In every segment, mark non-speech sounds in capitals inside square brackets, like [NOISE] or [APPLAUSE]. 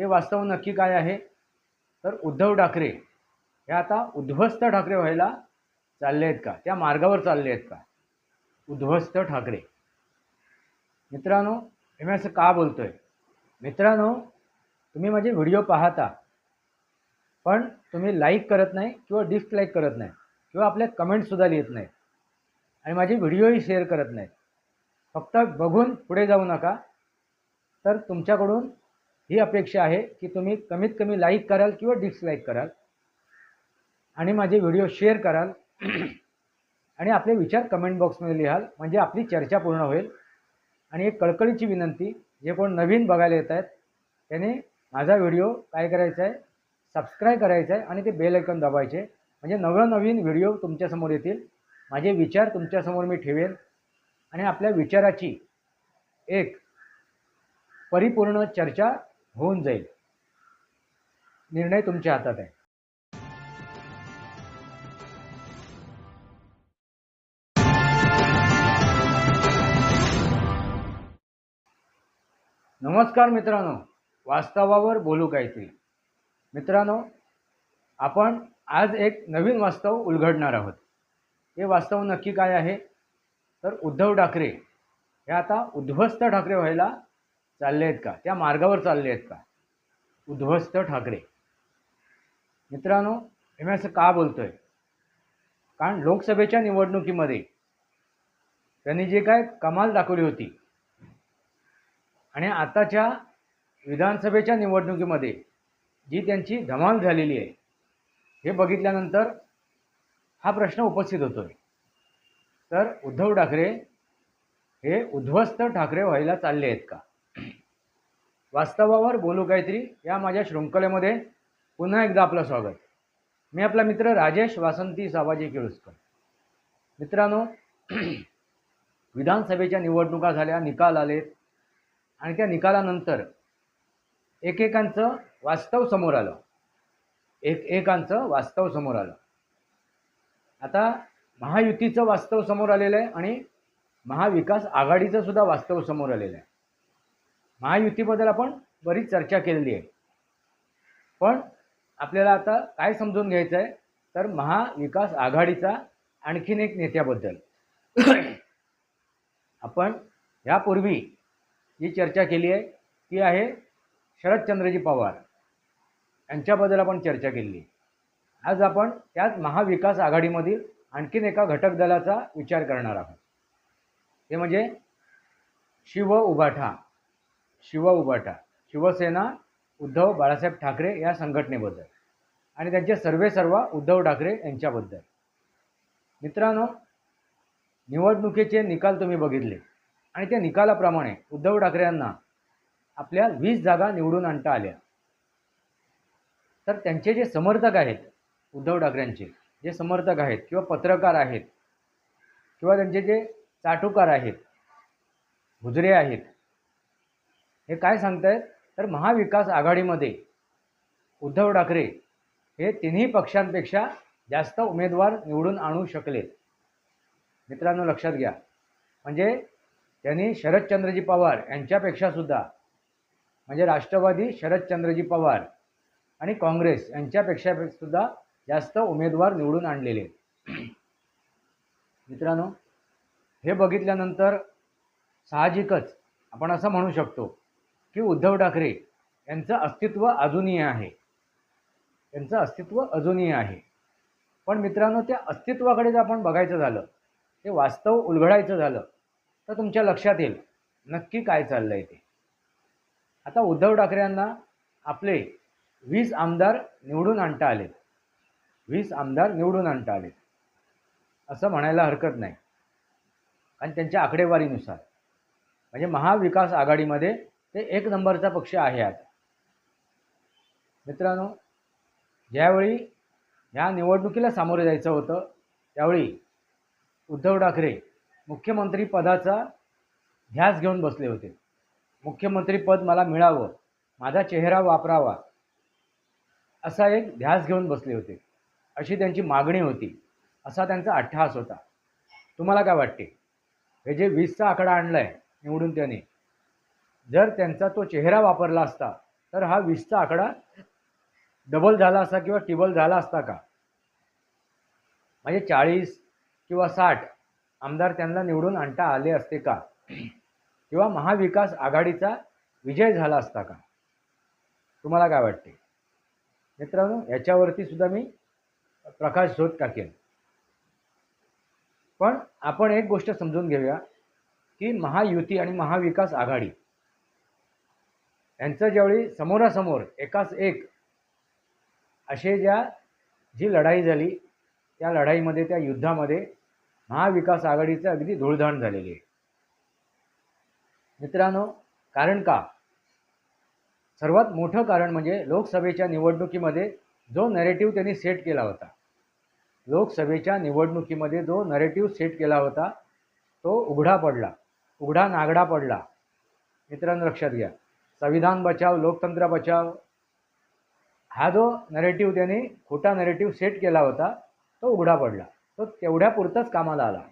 हे वास्तव नक्की काय आहे? तर उद्धव ठाकरे हे आता उद्ध्वस्त ठाकरे व्हायला चालले आहेत का? त्या मार्गावर चालले आहेत का? उद्ध्वस्त ठाकरे. मित्रांनो हे मी असं का बोलतो आहे मित्रांनो तुम्ही माझे व्हिडिओ पाहता पण तुम्ही लाईक करत नाही किंवा डिसलाईक करत नाही किंवा आपल्या कमेंटसुद्धा लिहित नाही आणि माझे व्हिडिओही शेअर करत नाहीत फक्त बघून पुढे जाऊ नका. तर तुमच्याकडून ही अपेक्षा आहे की तुम्ही कमीत कमी लाईक कराल किंवा डिसलाईक कराल. आणि माझे व्हिडिओ शेअर कराल. [CLEARS THROAT] आणि आपले विचार कमेंट बॉक्समध्ये लिहाल. म्हणजे आपली चर्चा पूर्ण होईल. आणि एक कळकळीची विनंती जे कोण नवीन बघायला येत आहेत त्याने माझा व्हिडिओ काय करायचा आहे सबस्क्राईब करायचा आहे आणि ते बेल आयकॉन दाबायचे. म्हणजे नवनवीन व्हिडिओ तुमच्यासमोर येतील. माझे विचार तुमच्यासमोर मी ठेवेन. आणि आपल्या विचाराची एक परिपूर्ण चर्चा होऊन जाईल. निर्णय तुमच्या हातात आहे. नमस्कार मित्रांनो वास्तवावर बोलू काहीतरी मित्रांनो आपण आज एक नवीन वास्तव उलगडणार आहोत. हे वास्तव नक्की काय आहे? तर उद्धव ठाकरे. हे आता उद्ध्वस्त ठाकरे व्हायला चालले आहेत का? त्या मार्गावर चालले आहेत का? उद्ध्वस्त ठाकरे. मित्रांनो हे मी असं का बोलतो आहे कारण लोकसभेच्या निवडणुकीमध्ये त्यांनी जे काय कमाल दाखवली होती आणि आताच्या विधानसभेच्या निवडणुकीमध्ये जी त्यांची धमाल झालेली आहे हे बघितल्यानंतर हा प्रश्न उपस्थित होतो आहे तर उद्धव ठाकरे हे उद्ध्वस्त ठाकरे व्हायला चालले आहेत का? वास्तवावर बोलू काहीतरी या माझ्या शृंखलेमध्ये पुन्हा एकदा आपलं स्वागत. मी आपला मित्र राजेश वासंती साबाजी केळुसकर. मित्रांनो [CLEARS THROAT] विधानसभेच्या निवडणुका झाल्या निकाल आलेत आणि त्या निकालानंतर एकेकांचं वास्तव समोर आलं. एक एकांचं वास्तव समोर आलं. आता महायुतीचं वास्तव समोर आलेलं आहे आणि महाविकास आघाडीचं सुद्धा वास्तव समोर आलेलं आहे. महायुतीबद्दल आपण बरीच चर्चा केलेली आहे. पण आपल्याला आता काय समजून घ्यायचं आहे तर महाविकास आघाडीचा आणखीन एक नेत्याबद्दल. [CLEARS THROAT] आपण यापूर्वी जी चर्चा केली आहे ती आहे शरदचंद्रजी पवार. यांच्याबद्दल आपण चर्चा केली आज आपण त्याच महाविकास आघाडीमधील आणखीन एका घटक दलाचा विचार करणार आहोत. ते म्हणजे शिव उभाठा. शिव उबाटा शिवसेना उद्धव बाळासाहेब ठाकरे या संघटनेबद्दल. आणि त्यांचे सर्वे सर्व उद्धव ठाकरे यांच्याबद्दल. मित्रांनो निवडणुकीचे निकाल तुम्ही बघितले. आणि त्या निकालाप्रमाणे उद्धव ठाकरे यांना आपल्या वीस जागा निवडून आणता आल्या. तर त्यांचे जे समर्थक आहेत उद्धव ठाकरेंचे जे समर्थक आहेत किंवा पत्रकार आहेत किंवा त्यांचे जे चाटुकार आहेत गुजरे आहेत हे काय सांगतायत तर महाविकास आघाडीमध्ये उद्धव ठाकरे हे तिन्ही पक्षांपेक्षा जास्त उमेदवार निवडून आणू शकलेत मित्रांनो लक्षात घ्या. म्हणजे त्यांनी शरदचंद्रजी पवार यांच्यापेक्षा सुद्धा म्हणजे राष्ट्रवादी शरदचंद्रजी पवार आणि काँग्रेस यांच्यापेक्षा सुद्धा जास्त उमेदवार निवडून आणलेले. मित्रांनो हे बघितल्यानंतर साहजिकच आपण असं म्हणू शकतो की उद्धव ठाकरे यांचं अस्तित्व अजूनही आहे. त्यांचं अस्तित्व अजूनही आहे. पण मित्रांनो त्या अस्तित्वाकडे जर आपण बघायचं झालं ते वास्तव उलगडायचं झालं तर तुमच्या लक्षात येईल नक्की काय चाललं आहे ते. आता उद्धव ठाकरे यांना आपले वीस आमदार निवडून आणता आलेत. वीस आमदार निवडून आणता आले असं म्हणायला हरकत नाही. आणि त्यांच्या आकडेवारीनुसार. म्हणजे महाविकास आघाडीमध्ये ते एक नंबरचा पक्ष आहे आता मित्रांनो ज्यावेळी ह्या निवडणुकीला सामोरे जायचं होतं त्यावेळी उद्धव ठाकरे मुख्यमंत्री पदाचा ध्यास घेऊन बसले होते. मुख्यमंत्रीपद मला मिळावं माझा चेहरा वापरावा असा एक ध्यास घेऊन बसले होते. अशी त्यांची मागणी होती. असा त्यांचा अट्टहास होता. तुम्हाला काय वाटते? हे जे वीसचा आकडा आणला आहे निवडून त्याने जर त्यांचा तो चेहरा वापरला असता तर हा वीसचा आकडा डबल झाला असता किंवा टिबल झाला असता का? म्हणजे चाळीस किंवा साठ आमदार त्यांना निवडून आणता आले असते का? किंवा महाविकास आघाडीचा विजय झाला असता का? तुम्हाला काय वाटते? मित्रांनो याच्यावरती सुद्धा मी प्रकाश शोध टाकेन पण आपण एक गोष्ट समजून घेऊया की महायुती आणि महाविकास आघाडी यांचं ज्यावेळी समोरासमोर एकाच एक असे ज्या जी लढाई झाली त्या लढाईमध्ये त्या युद्धामध्ये महाविकास आघाडीचं अगदी धूळधाण झालेली. आहे मित्रांनो कारण का? सर्वात मोठं कारण म्हणजे लोकसभेच्या निवडणुकीमध्ये जो नरेटिव्ह त्यांनी सेट केला होता. लोकसभेच्या निवडणुकीमध्ये जो नरेटिव्ह सेट केला होता तो उघडा पडला उघडा नागडा पडला. मित्रांनो लक्षात घ्या. संविधान बचाव लोकतंत्र बचाव. हा जो नरेटिव्ह त्यांनी खोटा नरेटिव्ह सेट केला होता तो उघडा पडला. तो तेवढ्यापुरताच कामाला आला.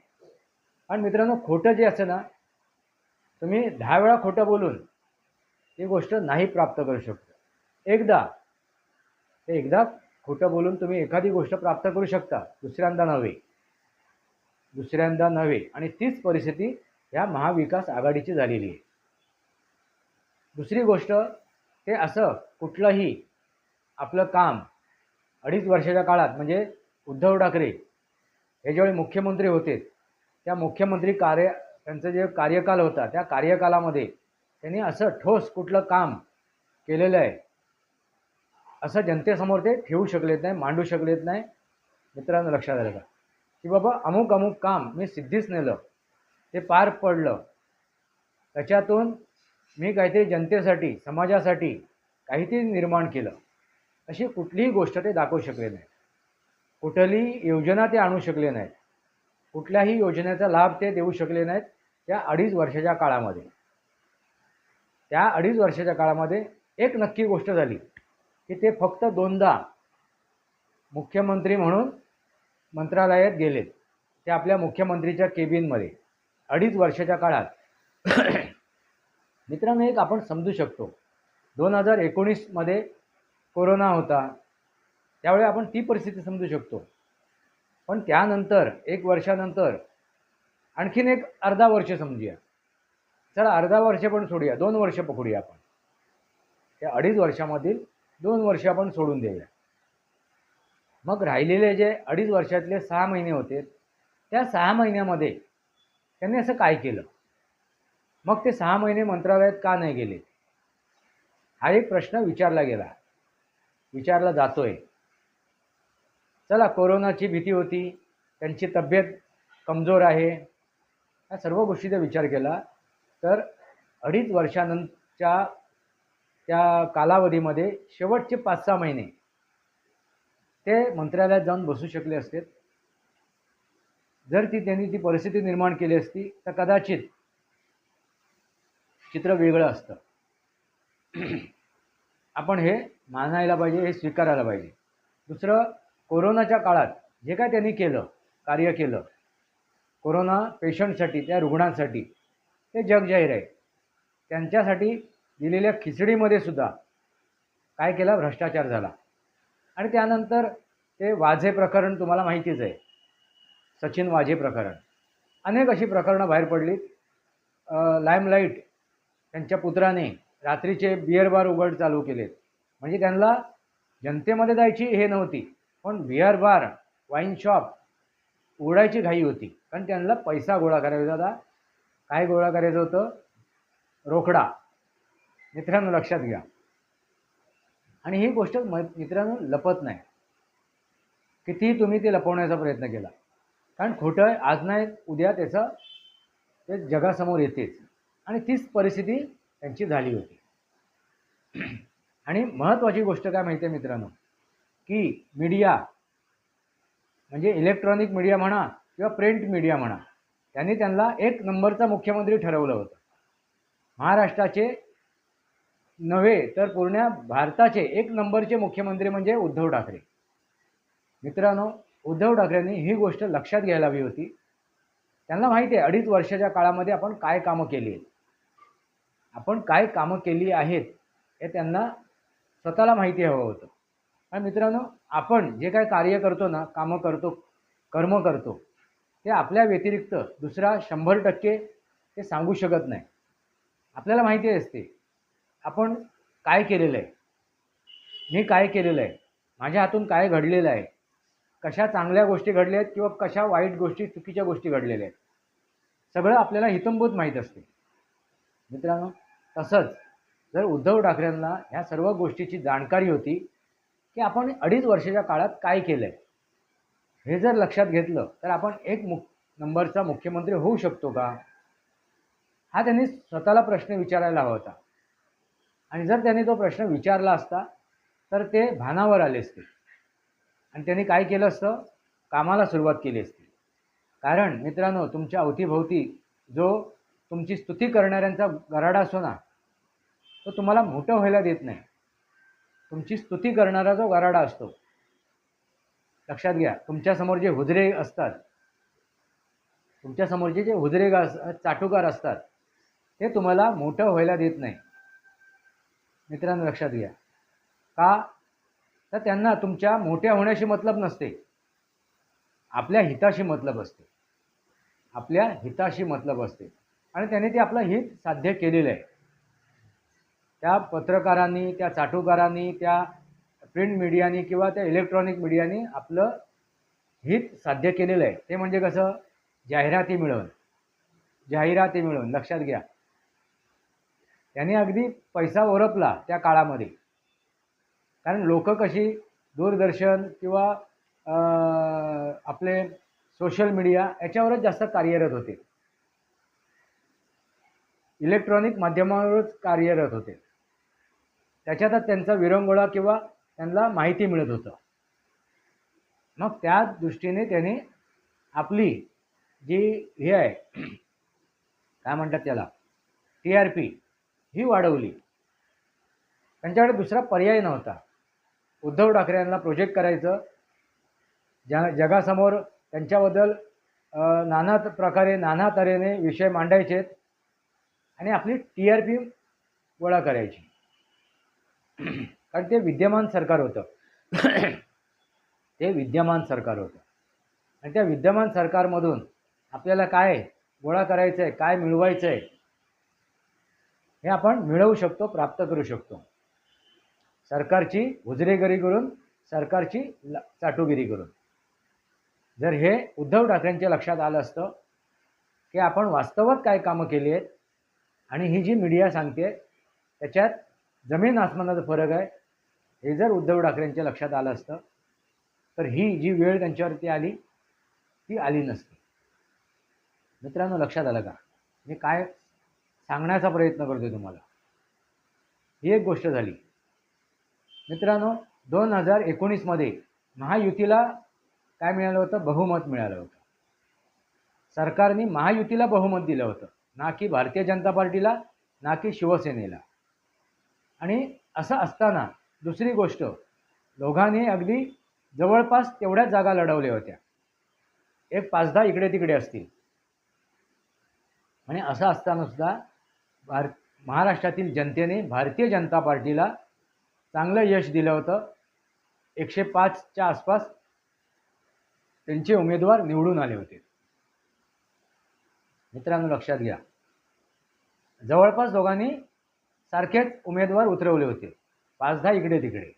आणि मित्रांनो खोटं जे असतं ना तुम्ही दहा वेळा खोटं बोलून ती गोष्ट नाही प्राप्त करू शकतो. एकदा ते एकदा खोटं बोलून तुम्ही एखादी गोष्ट प्राप्त करू शकता दुसऱ्यांदा नव्हे. दुसऱ्यांदा नव्हे. आणि तीच परिस्थिती ह्या महाविकास आघाडीची झालेली आहे. दुसरी गोष्ट ते असं कुठलंही आपलं काम अडीच वर्षाच्या काळात म्हणजे उद्धव ठाकरे हे ज्यावेळी मुख्यमंत्री होते त्या मुख्यमंत्री कार्य त्यांचं जे कार्यकाल होता त्या कार्यकालामध्ये त्यांनी असं ठोस कुठलं काम केलेलं आहे असं जनतेसमोर ते ठेवू शकलेत नाही मांडू शकलेत नाही. मित्रांनो लक्षात आलं का? की बाबा अमुक अमुक काम मी सिद्धीच नेलं ते पार पडलं. त्याच्यातून मी काहीतरी जनतेसाठी समाजासाठी काहीतरी निर्माण केलं. अशी कुठलीही गोष्ट ते दाखवू शकले नाही कुठलीही योजना ते आणू शकले नाहीत. कुठल्याही योजनेचा लाभ ते देऊ शकले नाहीत त्या अडीच वर्षाच्या काळामध्ये. त्या अडीच वर्षाच्या काळामध्ये एक नक्की गोष्ट झाली की ते फक्त दोनदा मुख्यमंत्री म्हणून मंत्रालयात गेलेत. ते आपल्या मुख्यमंत्रीच्या केबिनमध्ये अडीच वर्षाच्या काळात. मित्रांनो एक आपण समजू शकतो. दोन हजार एकोणीसमध्ये कोरोना होता. त्यावेळी आपण ती परिस्थिती समजू शकतो. पण त्यानंतर एक वर्षानंतर आणखीन एक अर्धा वर्ष समजूया. चला अर्धा वर्ष पण सोडूया. दोन वर्ष पकडूया आपण. त्या अडीच वर्षामधील दोन वर्ष आपण सोडून देऊया. मग राहिलेले जे अडीच वर्षातले सहा महिने होते त्या सहा महिन्यामध्ये त्यांनी असं काय केलं? मग ते सहा महिने मंत्रालयात का नाही गेले? हा एक प्रश्न विचारला गेला. विचारला जातोय. चला कोरोनाची भीती होती. त्यांची तब्येत कमजोर आहे. या सर्व गोष्टीचा विचार केला. तर अडीच वर्षानंतरच्या त्या कालावधीमध्ये शेवटचे पाच सहा महिने ते मंत्रालयात जाऊन बसू शकले असते. जर ती त्यांनी ती परिस्थिती निर्माण केली असती तर कदाचित चित्र वेगळं असतं. आपण हे मानायला पाहिजे हे स्वीकारायला पाहिजे. दुसरं कोरोनाच्या काळात जे काय त्यांनी केलं कार्य केलं कोरोना पेशंटसाठी त्या रुग्णांसाठी ते जगजाहीर आहे. त्यांच्यासाठी दिलेल्या खिचडीमध्ये सुद्धा काय केला? भ्रष्टाचार झाला. आणि त्यानंतर ते वाझे प्रकरण तुम्हाला माहितीच आहे. सचिन वाझे प्रकरण. अनेक अशी प्रकरणं बाहेर पडलीत. लाईमलाईट त्यांच्या पुत्राने रात्रीचे बिअर बार उघड चालू केलेत. म्हणजे त्यांना जनतेमध्ये जायची हे नव्हती पण बिअर बार वाईन शॉप उघडायची घाई होती. कारण त्यांना पैसा गोळा करायचा होता. काय गोळा करायचं होतं? रोकडा. मित्रांनो लक्षात घ्या. आणि ही गोष्ट म मित्रांनो लपत नाही. कितीही तुम्ही ते लपवण्याचा प्रयत्न केला. कारण खोटं आज नाही उद्या त्याचं ते जगासमोर येतेच. आणि तीच परिस्थिती त्यांची झाली होती. आणि महत्त्वाची गोष्ट काय माहिती आहे मित्रांनो? की मीडिया म्हणजे इलेक्ट्रॉनिक मीडिया म्हणा किंवा प्रिंट मीडिया म्हणा त्यांनी त्यांना एक नंबरचा मुख्यमंत्री ठरवलं होतं. महाराष्ट्राचे नव्हे तर पूर्ण भारताचे एक नंबरचे मुख्यमंत्री म्हणजे उद्धव ठाकरे. मित्रांनो उद्धव ठाकरेंनी ही गोष्ट लक्षात घ्यायला हवी होती. त्यांना माहिती आहे अडीच वर्षाच्या काळामध्ये आपण काय कामं केली आहेत. आपण काय कामं केली आहेत हे त्यांना स्वतःला माहिती हवं होतं. आणि मित्रांनो आपण जे काय कार्य करतो ना कामं करतो कर्म करतो ते आपल्या व्यतिरिक्त दुसरा शंभर टक्के ते सांगू शकत नाही. आपल्याला माहिती असते आपण काय केलेलं आहे? मी काय केलेलं आहे? माझ्या हातून काय घडलेलं आहे? कशा चांगल्या गोष्टी घडल्या आहेत किंवा कशा वाईट गोष्टी चुकीच्या गोष्टी घडलेल्या आहेत? सगळं आपल्याला हितंभूत माहीत असते. मित्रांनो तसंच जर उद्धव ठाकरेंना ह्या सर्व गोष्टीची जाणकारी होती की आपण अडीच वर्षाच्या काळात काय केलं आहे हे जर लक्षात घेतलं तर आपण एक मुख नंबरचा मुख्यमंत्री होऊ शकतो का? हा त्यांनी स्वतःला प्रश्न विचारायला हवा होता. आणि जर त्यांनी तो प्रश्न विचारला असता तर ते भानावर आले असते. आणि त्यांनी काय केलं असतं? कामाला सुरुवात केली असती. कारण मित्रांनो तुमच्या अवतीभोवती जो तुमची स्तुती करणाऱ्यांचा गराडा असो ना तो तुम्हाला मोठं व्हायला देत नाही. तुमची स्तुती करणारा जो गराडा असतो लक्षात घ्या तुमच्यासमोर जे हुजरे असतात तुमच्यासमोरचे जे हुजरे चाटुकार असतात ते तुम्हाला मोठं व्हायला देत नाही. मित्रांनो लक्षात घ्या. का? तर त्यांना तुमच्या मोठ्या होण्याशी मतलब नसते. आपल्या हिताशी मतलब असते. आपल्या हिताशी मतलब असते. आणि त्याने ते आपलं हित साध्य केलेलं आहे. त्या पत्रकारांनी त्या चाटुकारांनी त्या प्रिंट मीडियानी किंवा त्या इलेक्ट्रॉनिक मीडियानी आपलं हित साध्य केलेलं आहे. ते म्हणजे कसं? जाहिराती मिळवून जाहिराती मिळवून लक्षात घ्या. त्यांनी अगदी पैसा ओरपला त्या काळामध्ये. कारण लोक कशी? दूरदर्शन किंवा आपले सोशल मीडिया याच्यावरच जास्त कार्यरत होते. इलेक्ट्रॉनिक माध्यमावरच कार्यरत होते. त्याच्यातच त्यांचा विरंगुळा किंवा त्यांना माहिती मिळत होतं. मग त्या दृष्टीने त्यांनी आपली जी हे आहे काय म्हणतात त्याला टी आर पी ही वाढवली. त्यांच्याकडे दुसरा पर्याय नव्हता. उद्धव ठाकरे यांना प्रोजेक्ट करायचं. ज्या जगासमोर त्यांच्याबद्दल नाना प्रकारे नाना तऱ्हेने विषय मांडायचेत आणि आपली टी आर पी गोळा करायची. कारण ते विद्यमान सरकार होतं. ते विद्यमान सरकार होतं. आणि त्या विद्यमान सरकारमधून आपल्याला काय गोळा करायचं आहे काय मिळवायचं आहे हे आपण मिळवू शकतो प्राप्त करू शकतो. सरकारची हुजरेगिरी करून सरकारची चाटुगिरी करून. जर हे उद्धव ठाकरेंच्या लक्षात आलं असतं की आपण वास्तवात काय कामं केली आहेत आणि ही जी मीडिया सांगते त्याच्यात जमीन आसमानाचा फरक आहे. हे जर उद्धव ठाकरेंच्या लक्षात आलं असतं तर ही जी वेळ त्यांच्यावरती आली ती आली नसती. मित्रांनो लक्षात आलं का? मी काय सांगण्याचा प्रयत्न करतोय तुम्हाला? ही एक गोष्ट झाली. मित्रांनो दोन हजार एकोणीसमध्ये महायुतीला काय मिळालं होतं? बहुमत मिळालं होतं. सरकारने महायुतीला बहुमत दिलं होतं. ना की भारतीय जनता पार्टीला ना की शिवसेनेला. आणि असं असताना दुसरी गोष्ट दोघांनी अगदी जवळपास तेवढ्याच जागा लढवल्या होत्या. एक पाच दहा इकडे तिकडे असतील. आणि असं असताना सुद्धा भार महाराष्ट्रातील जनतेने भारतीय जनता पार्टीला चांगलं यश दिलं होतं. एकशे पाचच्या आसपास त्यांचे उमेदवार निवडून आले होते. मित्रांनो लक्षात घ्या. जवळपास दोघांनी सारखेच उमेदवार उतरवले होते. पाच दहा इकडे तिकडे.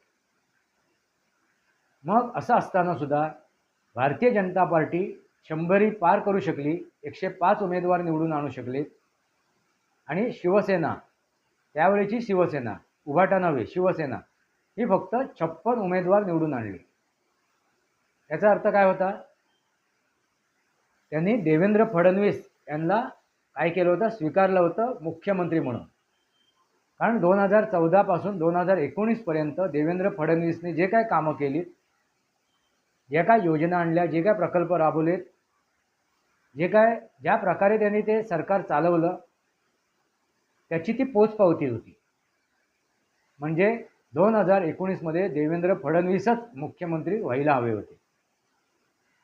मग असं असताना सुद्धा भारतीय जनता पार्टी शंभरी पार करू शकली एकशे पाच उमेदवार निवडून आणू शकले आणि शिवसेना त्यावेळेची शिवसेना उभाटा नव्हे शिवसेना ही फक्त छप्पन उमेदवार निवडून आणली. याचा अर्थ काय होता? त्यांनी देवेंद्र फडणवीस यांना काय केलं होतं? स्वीकारलं होतं मुख्यमंत्री म्हणून. कारण दोन हजार चौदापासून दोन हजार एकोणीसपर्यंत देवेंद्र फडणवीसने जे काय कामं केलीत जे काय योजना आणल्या जे काय प्रकल्प राबवलेत जे काय ज्या प्रकारे त्यांनी ते सरकार चालवलं त्याची ती पोचपावती होती. म्हणजे दोन हजार एकोणीसमध्ये देवेंद्र फडणवीसच मुख्यमंत्री व्हायला हवे होते.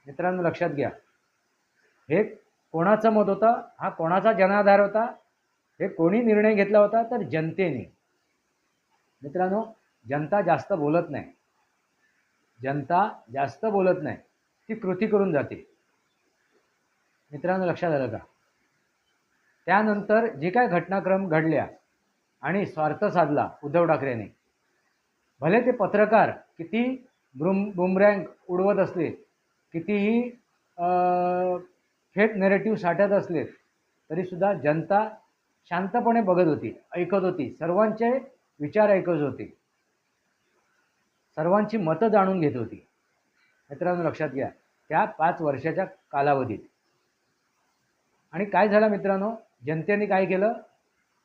मित्रांनो लक्षात घ्या. हे कोणाचं मत होतं? हा कोणाचा जनाधार होता? हे कोणी निर्णय घेतला होता तर जनतेने. मित्रांनो जनता जास्त बोलत नाही. जनता जास्त बोलत नाही. ती कृती करून जाते. मित्रांनो लक्षात आलं का? त्यानंतर जे काय घटनाक्रम घडल्या आणि स्वार्थ साधला उद्धव ठाकरेने भले ते पत्रकार किती ब्रुम बुमरँक उडवत असले कितीही फेक नेरेटिव्ह साठत असले तरीसुद्धा जनता शांतपणे बघत होती ऐकत होती. सर्वांचे विचार ऐकत होते. सर्वांची मतं जाणून घेत होती. मित्रांनो लक्षात घ्या त्या पाच वर्षाच्या कालावधीत. आणि काय झालं मित्रांनो? जनतेने काय केलं?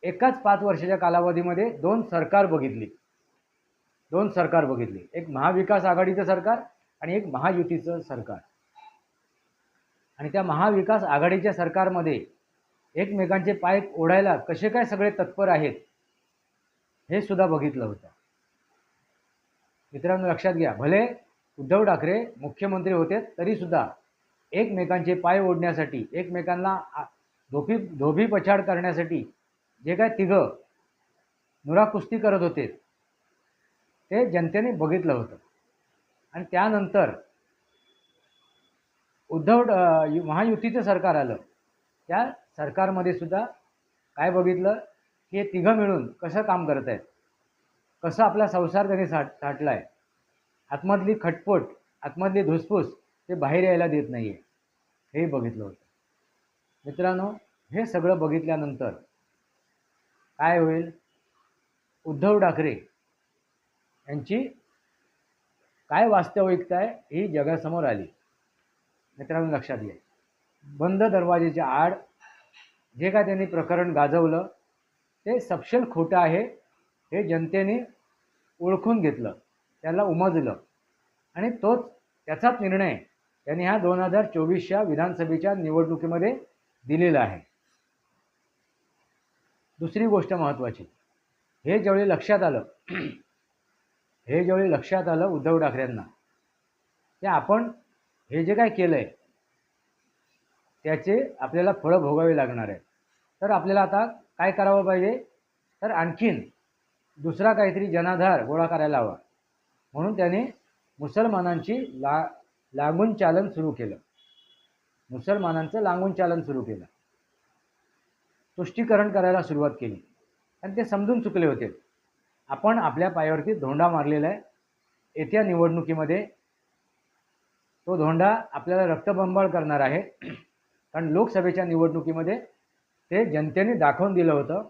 एकाच पाच वर्षाच्या कालावधीमध्ये दोन सरकार बघितली. दोन सरकार बघितली. एक महाविकास आघाडीचं सरकार आणि एक महायुतीचं सरकार. आणि त्या महाविकास आघाडीच्या सरकारमध्ये एकमेकांचे पाय ओढायला कसे काय सगळे तत्पर आहेत हे सुद्धा बघितलं होतं. मित्रांनो लक्षात घ्या. भले उद्धव ठाकरे मुख्यमंत्री होते तरीसुद्धा एकमेकांचे पाय ओढण्यासाठी एकमेकांना धोपी धोबी पछाड करण्यासाठी जे काय तिघं नुरा कुस्ती करत होते ते जनतेने बघितलं होतं. आणि त्यानंतर उद्धव महायुतीचं सरकार आलं. त्या सरकारमध्ये सुद्धा काय बघितलं की हे तिघं मिळून कसं काम करत आहेत कसं आपला संसार त्यांनी साठ साठला आहे आतमधली खटपट आतमधली धुसफूस ते बाहेर यायला देत नाही आहे हेही बघितलं होतं. मित्रांनो हे सगळं बघितल्यानंतर काय होईल? उद्धव ठाकरे यांची काय वास्तविकता आहे ही जगासमोर आली. मित्रांनो लक्षात घ्या. बंद दरवाजेच्या आड जे काय त्यांनी प्रकरण गाजवलं ते सपशेल खोटं आहे हे जनतेने ओळखून घेतलं त्याला उमजलं. आणि तोच त्याचाच निर्णय त्यांनी ह्या दोन हजार चोवीसच्या विधानसभेच्या निवडणुकीमध्ये दिलेला आहे. दुसरी गोष्ट महत्त्वाची हे ज्यावेळी लक्षात आलं हे ज्यावेळी लक्षात आलं उद्धव ठाकरेंना ते आपण हे जे काय केलं आहे त्याचे आपल्याला फळं भोगावी लागणार आहे तर आपल्याला आता काय करावं पाहिजे? तर आणखीन दुसरा काहीतरी जनाधार गोळा करायला हवा. म्हणून त्याने मुसलमानांची ला लागून चालन सुरू केलं. मुसलमानांचं लागून चालन सुरू केलं. तुष्टीकरण करायला सुरुवात केली. आणि ते समजून चुकले होते. आपण आपल्या पायावरती धोंडा मारलेला आहे. येत्या निवडणुकीमध्ये तो धोंडा आपल्याला रक्तबंबाळ करणार आहे. कारण लोकसभेच्या निवडणुकीमध्ये ते जनतेने दाखवून दिलं होतं.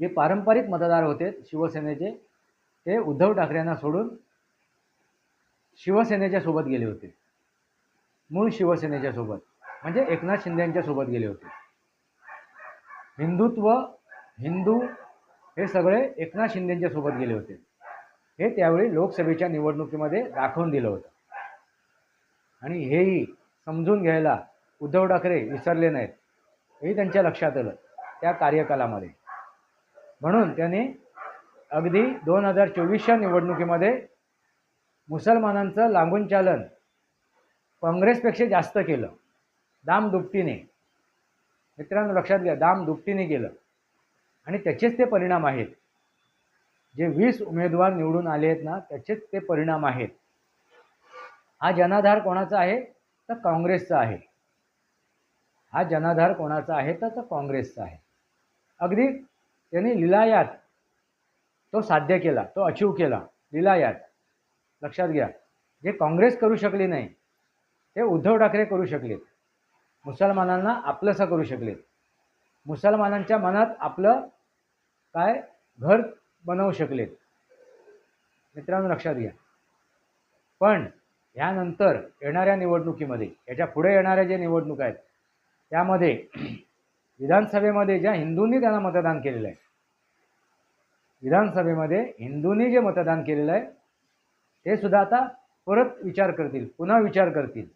जे पारंपरिक मतदार होते शिवसेनेचे ते उद्धव ठाकरेंना सोडून शिवसेनेच्या सोबत गेले होते. मूळ शिवसेनेच्या सोबत. म्हणजे एकनाथ शिंदेंच्या सोबत गेले होते. हिंदुत्व हिंदू हे सगळे एकनाथ शिंदेंच्या सोबत गेले होते. हे त्यावेळी लोकसभेच्या निवडणुकीमध्ये दाखवून दिलं होतं. आणि हेही समजून घ्यायला उद्धव ठाकरे विसरले नाहीत. हे त्यांच्या लक्षात आलं त्या कार्यकालामध्ये. म्हणून त्यांनी अगदी दोन हजार चोवीसच्या निवडणुकीमध्ये मुसलमानांचं लागून चालन काँग्रेसपेक्षा जास्त केलं. दाम दुपटीने. मित्रांनो लक्षात घ्या दाम दुपटीने केलं आणि त्याचेच ते परिणाम आहेत. जे वीस उमेदवार निवडून आले आहेत ना त्याचेच ते परिणाम आहेत. हा जनाधार कोणाचा आहे? तर काँग्रेसचा आहे. हा जनाधार कोणाचा आहे तर तो काँग्रेसचा आहे. अगदी त्यांनी लिलायात तो साध्य केला तो अचीव केला लिलायात. लक्षात घ्या जे काँग्रेस करू शकली नाही ते उद्धव ठाकरे करू शकलेत मुसलमानांना आपलंसं करू शकलेत मुसलमानांच्या मनात आपलं काय घर बनवू शकलेत मित्रांनो लक्षात घ्या. पण ह्यानंतर येणाऱ्या निवडणुकीमध्ये याच्यापुढे येणाऱ्या ज्या निवडणुका आहेत त्यामध्ये विधानसभेमध्ये ज्या हिंदूंनी त्यांना मतदान केलेलं आहे विधानसभेमध्ये हिंदूंनी जे मतदान केलेलं आहे ते सुद्धा आता परत विचार करतील पुन्हा विचार करतील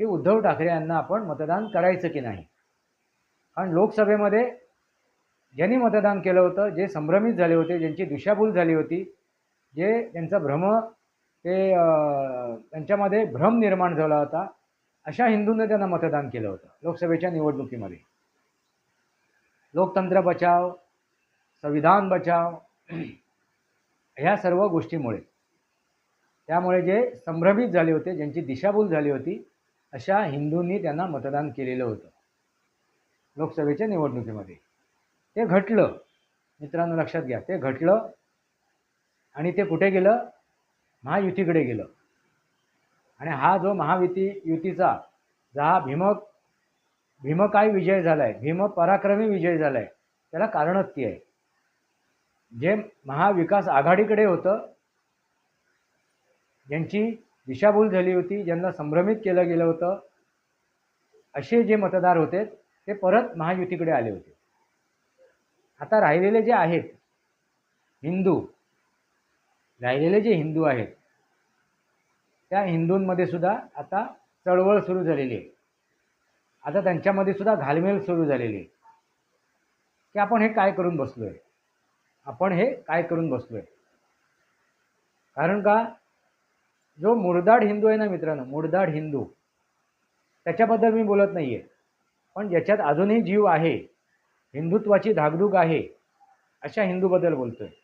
की उद्धव ठाकरे यांना आपण मतदान करायचं की नाही. कारण लोकसभेमध्ये ज्यांनी मतदान केलं होतं जे संभ्रमित झाले होते ज्यांची दिशाभूल झाली होती जे त्यांचा भ्रम ते त्यांच्यामध्ये भ्रम निर्माण झाला होता अशा हिंदूंनी त्यांना मतदान केलं होतं लोकसभेच्या निवडणुकीमध्ये. लोकतंत्र बचाव संविधान बचाव [CLEARS THROAT] ह्या सर्व गोष्टीमुळे त्यामुळे जे संभ्रमित झाले होते ज्यांची दिशाभूल झाली होती अशा हिंदूंनी त्यांना मतदान केलेलं होतं लोकसभेच्या निवडणुकीमध्ये. ते घटलं मित्रांनो लक्षात घ्या ते घटलं आणि ते कुठे गेलं? महायुतीकडे गेलं. आणि हा जो महायुती युतीचा जो हा भीमक भीमकाय विजय झाला आहे भीम पराक्रमी विजय झाला आहे त्याला कारणच ती आहे. जे महाविकास आघाडीकडे होतं ज्यांची दिशाभूल झाली होती ज्यांना संभ्रमित केलं गेलं होतं असे जे मतदार होते ते परत महायुतीकडे आले होते. आता राहिलेले जे आहेत हिंदू राहिलेले जे हिंदू आहेत त्या हिंदूंमध्ये सुद्धा आता चळवळ सुरू झालेली आहे. आता त्यांच्यामध्ये सुद्धा घालमेल सुरू झालेली आहे. की आपण हे काय करून बसलो आहे आपण हे काय करून बसलो आहे कारण का जो मुरदाड हिंदू आहे ना मित्रांनो मुरदाड हिंदू त्याच्याबद्दल मी बोलत नाही आहे पण ज्याच्यात अजूनही जीव आहे हिंदुत्वाची धाकधूक आहे अशा हिंदूबद्दल बोलतो आहे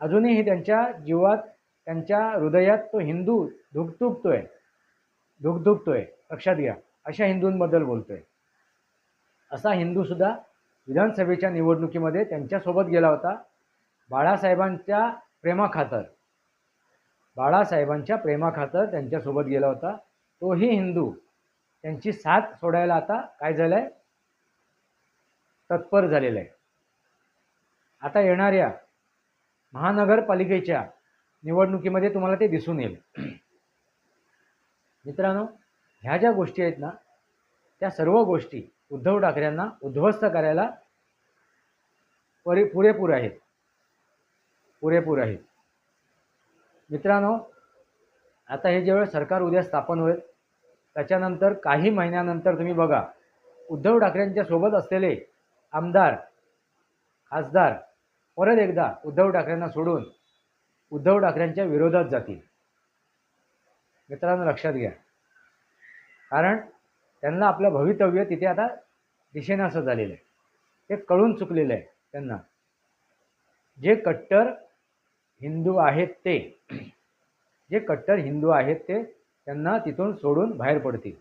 अजूनही त्यांच्या जीवात त्यांच्या हृदयात तो हिंदू धुकधुकतोय. आहे आहे लक्षात घ्या. अशा हिंदूंबद्दल बोलतो आहे असा हिंदूसुद्धा विधानसभेच्या निवडणुकीमध्ये त्यांच्यासोबत गेला होता. बाळासाहेबांच्या प्रेमाखातर. बाळासाहेबांच्या प्रेमाखातर त्यांच्यासोबत गेला होता. तोही हिंदू. त्यांची साथ सोडायला आता काय झालं आहे तत्पर झालेलं आहे आता येणाऱ्या महानगरपालिकेच्या निवडणुकीमध्ये तुम्हाला ते दिसून येईल. मित्रांनो ह्या ज्या गोष्टी आहेत ना त्या सर्व गोष्टी उद्धव ठाकरेंना उद्ध्वस्त करायला परि पुरेपूर आहेत. पुरेपूर आहेत. मित्रांनो आता हे जेव्हा सरकार उद्या स्थापन होईल त्याच्यानंतर काही महिन्यानंतर तुम्ही बघा उद्धव ठाकरेंच्या सोबत असलेले आमदार खासदार परत एकदा उद्धव ठाकरेंना सोडून उद्धव ठाकरेंच्या विरोधात जातील. मित्रांनो लक्षात घ्या. कारण त्यांना आपलं भवितव्य तिथे आता दिशेनासं झालेलं आहे. ते कळून चुकलेलं आहे त्यांना. जे कट्टर हिंदू आहेत ते जे कट्टर हिंदू आहेत ते त्यांना तिथून सोडून बाहेर पडतील.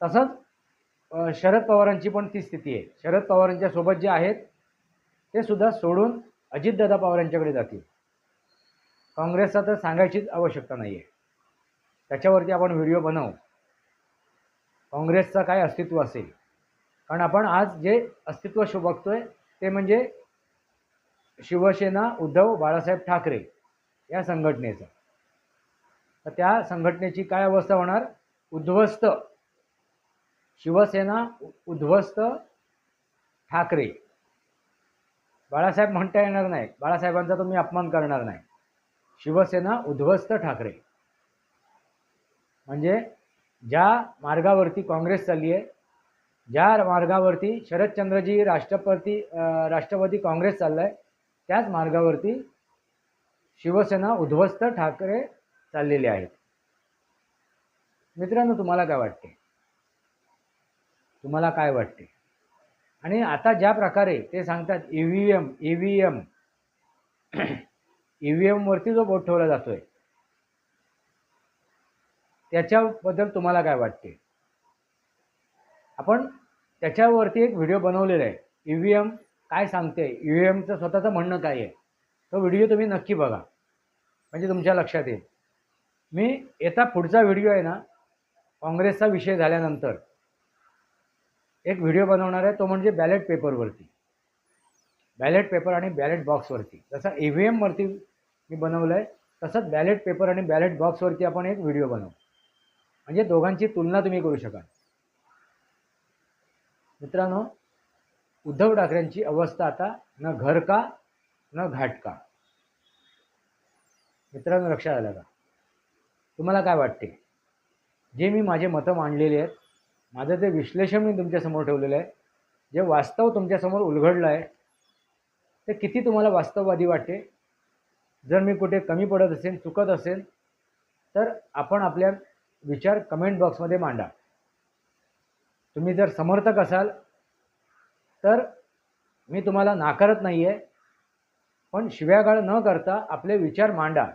तसंच शरद पवारांची पण ती स्थिती आहे. शरद पवारांच्या सोबत जे आहेत ते सुद्धा सोडून अजितदादा पवार यांच्याकडे जातील. काँग्रेसचा तर सांगायचीच आवश्यकता नाही आहे त्याच्यावरती आपण व्हिडिओ बनवू. काँग्रेसचं काय अस्तित्व असेल? कारण आपण आज जे अस्तित्व शो बघतोय ते म्हणजे शिवसेना उद्धव बाळासाहेब ठाकरे या संघटनेचं. तर त्या संघटनेची काय अवस्था होणार? उद्ध्वस्त शिवसेना उद्ध्वस्त ठाकरे. बाळासाहेब म्हणता येणार नाही बाळासाहेबांचा तुम्ही अपमान करणार नाही. शिवसेना उद्ध्वस्त ठाकरे. म्हणजे ज्या मार्गावरती काँग्रेस चालली आहे ज्या मार्गावरती शरदचंद्रजी राष्ट्रपती राष्ट्रवादी काँग्रेस चाललं आहे त्याच मार्गावरती शिवसेना उद्ध्वस्त ठाकरे चाललेले आहेत. मित्रांनो तुम्हाला काय वाटते? तुम्हाला काय वाटते? आणि आता ज्या प्रकारे ते सांगतात E V M E V M E V एमवरती जो बोट ठेवला जातो आहे त्याच्याबद्दल तुम्हाला काय वाटते? आपण त्याच्यावरती एक व्हिडिओ बनवलेला आहे. ई व्ही एम काय सांगते? ई व्ही एमचं स्वतःचं म्हणणं काय आहे? तो व्हिडिओ तुम्ही नक्की बघा. म्हणजे तुमच्या लक्षात येईल. मी येता पुढचा व्हिडिओ आहे ना काँग्रेसचा विषय झाल्यानंतर एक व्हिडिओ बनवणार आहे तो म्हणजे बॅलेट पेपरवरती बॅलेट पेपर आणि बॅलेट बॉक्सवरती जसं ई व्ही एमवरती मी बनवलं आहे तसंच बॅलेट पेपर आणि बॅलेट बॉक्सवरती आपण एक व्हिडिओ बनवू. म्हणजे दोघांची तुलना तुम्ही करू शकाल. मित्रांनो उद्धव ठाकरेंची अवस्था आता न घर का न घाट का? मित्रांनो लक्षात आलं का? तुम्हाला काय वाटते? जे मी माझे मतं मांडलेले आहेत माझं जे विश्लेषण मी तुमच्यासमोर ठेवलेलं आहे जे वास्तव तुमच्यासमोर उलगडलं आहे ते किती तुम्हाला वास्तववादी वाटते? जर मी कुठे कमी पडत असेल चुकत असेल तर आपण आपल्या विचार कमेंट बॉक्समध्ये मांडा. तुम्ही जर समर्थक असाल तर मी तुम्हाला नाकारत नाही आहे पण शिव्यागाळ न करता आपले विचार मांडा.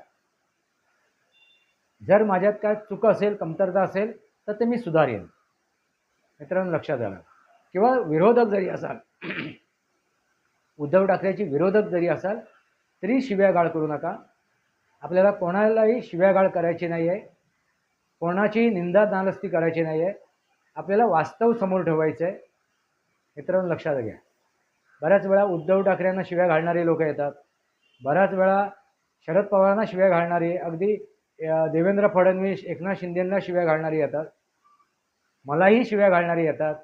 जर माझ्यात काय चुकं असेल कमतरता असेल तर ते मी सुधारेन. मित्रांनो लक्षात आलं. किंवा विरोधक जरी असाल उद्धव ठाकरेची विरोधक जरी असाल तरी शिव्यागाळ करू नका. आपल्याला कोणालाही शिव्यागाळ करायची नाही आहे कोणाची निंदा नालस्ती करायची नाही आहे आपल्याला वास्तव समोर ठेवायचं आहे मित्रांनो लक्षात घ्या. बऱ्याच वेळा उद्धव ठाकरेंना शिव्या घालणारे लोक येतात. बऱ्याच वेळा शरद पवारांना शिव्या घालणारे अगदी देवेंद्र फडणवीस एकनाथ शिंदेंना शिव्या घालणारी येतात. मलाही शिव्या घालणारी येतात.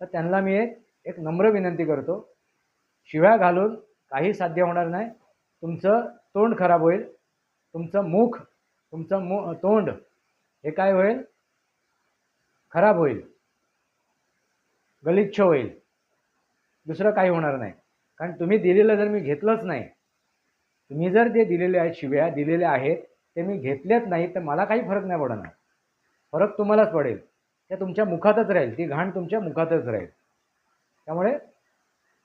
तर त्यांना मी एक एक नम्र विनंती करतो. शिव्या घालून काही साध्य होणार नाही. तुमचं तोंड खराब होईल. तुमचं मुख तुमचं मु तोंड हे काय होईल? खराब होईल. गलिच्छ होईल. दुसरं काही होणार नाही. कारण तुम्ही दिलेलं जर मी घेतलंच नाही तुम्ही जर ते दिलेले आहेत शिव्या दिलेले आहेत ते मी घेतलेच नाही तर मला काही फरक नाही पडणार. फरक तुम्हालाच पडेल. त्या तुमच्या मुखातच राहील. ती घाण तुमच्या मुखातच राहील. त्यामुळे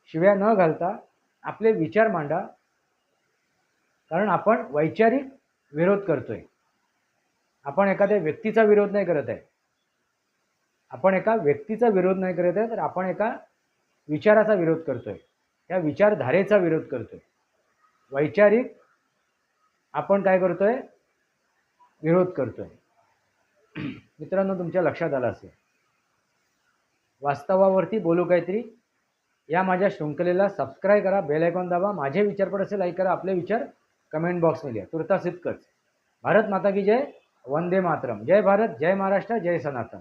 शिव्या न घालता आपले विचार मांडा. कारण आपण वैचारिक विरोध करतोय. आपण एखाद्या व्यक्तीचा विरोध नाही करत आहे. आपण एका व्यक्तीचा विरोध नाही करत आहे तर आपण एका विचाराचा विरोध करतोय. त्या विचारधारेचा विरोध करतोय. वैचारिक आपण काय करतोय? विरोध करतोय. मित्रांनो तुमच्या लक्षात आलं असेल. वास्तवावरती बोलू काहीतरी? या माझ्या शृंखलेला सबस्क्राईब करा बेल आयकॉन दाबा. माझे विचार पड असेल ऐक करा आपले विचार कमेंट बॉक्समध्ये लिहा तुर्तास इतकंच. भारत माता की जय वंदे मातरम. जय भारत जय महाराष्ट्र जय सनातन.